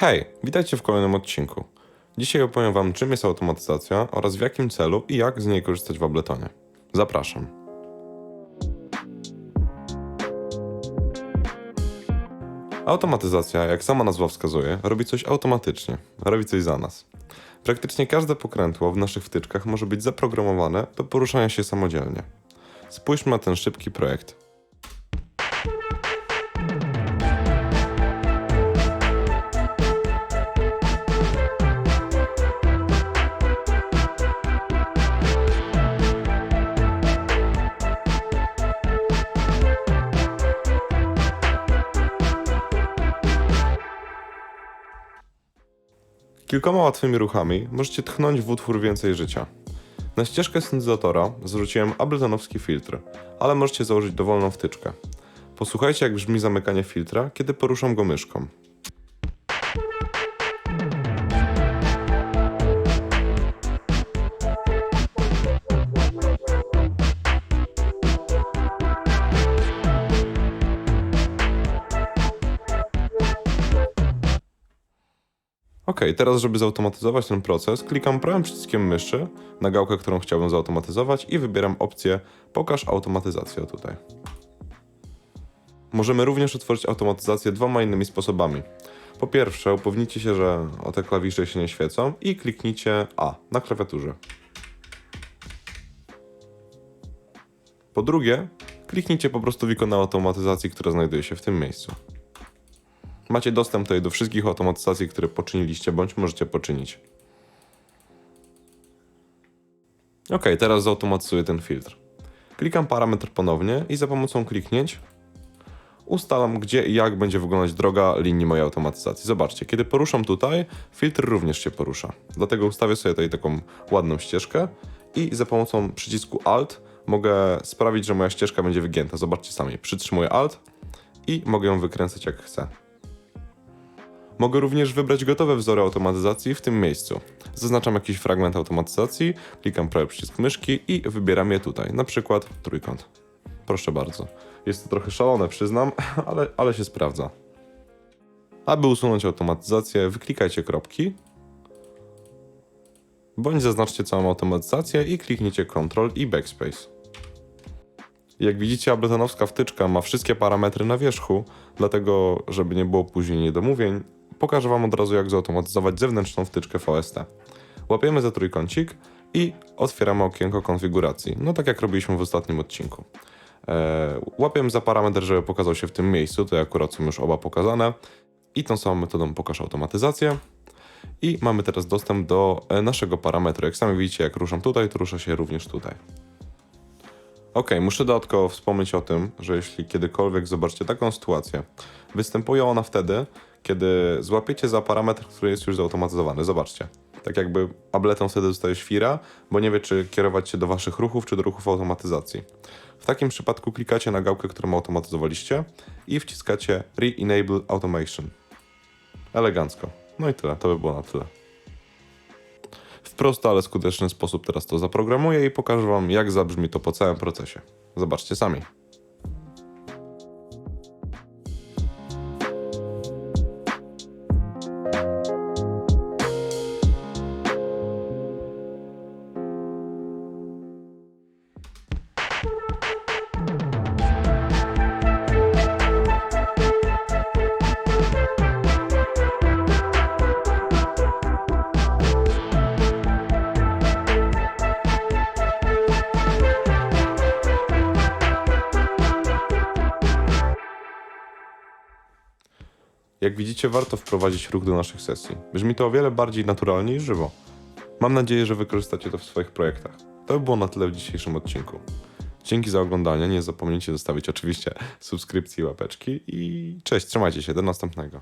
Hej, witajcie w kolejnym odcinku. Dzisiaj opowiem Wam, czym jest automatyzacja oraz w jakim celu i jak z niej korzystać w Abletonie. Zapraszam. Automatyzacja, jak sama nazwa wskazuje, robi coś automatycznie, robi coś za nas. Praktycznie każde pokrętło w naszych wtyczkach może być zaprogramowane do poruszania się samodzielnie. Spójrzmy na ten szybki projekt. Kilkoma łatwymi ruchami możecie tchnąć w utwór więcej życia. Na ścieżkę syntezatora zwróciłem abletonowski filtr, ale możecie założyć dowolną wtyczkę. Posłuchajcie jak brzmi zamykanie filtra, kiedy poruszam go myszką. Ok, teraz żeby zautomatyzować ten proces, klikam prawym przyciskiem myszy na gałkę, którą chciałbym zautomatyzować i wybieram opcję Pokaż automatyzację tutaj. Możemy również otworzyć automatyzację dwoma innymi sposobami. Po pierwsze, upewnijcie się, że o te klawisze się nie świecą i kliknijcie A na klawiaturze. Po drugie, kliknijcie po prostu w ikonę automatyzacji, która znajduje się w tym miejscu. Macie dostęp tutaj do wszystkich automatyzacji, które poczyniliście bądź możecie poczynić. Ok, teraz zautomatyzuję ten filtr. Klikam parametr ponownie i za pomocą kliknięć ustalam, gdzie i jak będzie wyglądać droga linii mojej automatyzacji. Zobaczcie, kiedy poruszam tutaj, filtr również się porusza. Dlatego ustawię sobie tutaj taką ładną ścieżkę i za pomocą przycisku Alt mogę sprawić, że moja ścieżka będzie wygięta. Zobaczcie sami, przytrzymuję Alt i mogę ją wykręcać jak chcę. Mogę również wybrać gotowe wzory automatyzacji w tym miejscu. Zaznaczam jakiś fragment automatyzacji, klikam prawy przycisk myszki i wybieram je tutaj, na przykład trójkąt. Proszę bardzo. Jest to trochę szalone, przyznam, ale, ale się sprawdza. Aby usunąć automatyzację, wyklikajcie kropki, bądź zaznaczcie całą automatyzację i kliknijcie Ctrl i Backspace. Jak widzicie, abletonowska wtyczka ma wszystkie parametry na wierzchu, dlatego, żeby nie było później niedomówień, pokażę Wam od razu, jak zautomatyzować zewnętrzną wtyczkę VST. Łapiemy za trójkącik i otwieramy okienko konfiguracji, no tak jak robiliśmy w ostatnim odcinku. Eee, łapiemy za parametr, żeby pokazał się w tym miejscu, to akurat są już oba pokazane. I tą samą metodą pokaż automatyzację. I mamy teraz dostęp do e, naszego parametru. Jak sami widzicie, jak ruszam tutaj, to rusza się również tutaj. Ok, muszę dodatkowo wspomnieć o tym, że jeśli kiedykolwiek zobaczycie taką sytuację, występuje ona wtedy, kiedy złapiecie za parametr, który jest już zautomatyzowany. Zobaczcie. Tak jakby Ableton wtedy dostaje świra, bo nie wie, czy kierować się do waszych ruchów, czy do ruchów automatyzacji. W takim przypadku klikacie na gałkę, którą automatyzowaliście i wciskacie Re-Enable Automation. Elegancko. No i tyle, to by było na tyle. W prosty, ale skuteczny sposób teraz to zaprogramuję i pokażę Wam, jak zabrzmi to po całym procesie. Zobaczcie sami. Jak widzicie, warto wprowadzić ruch do naszych sesji. Brzmi to o wiele bardziej naturalnie i żywo. Mam nadzieję, że wykorzystacie to w swoich projektach. To by było na tyle w dzisiejszym odcinku. Dzięki za oglądanie. Nie zapomnijcie zostawić oczywiście subskrypcji i łapeczki. I cześć, trzymajcie się. Do następnego.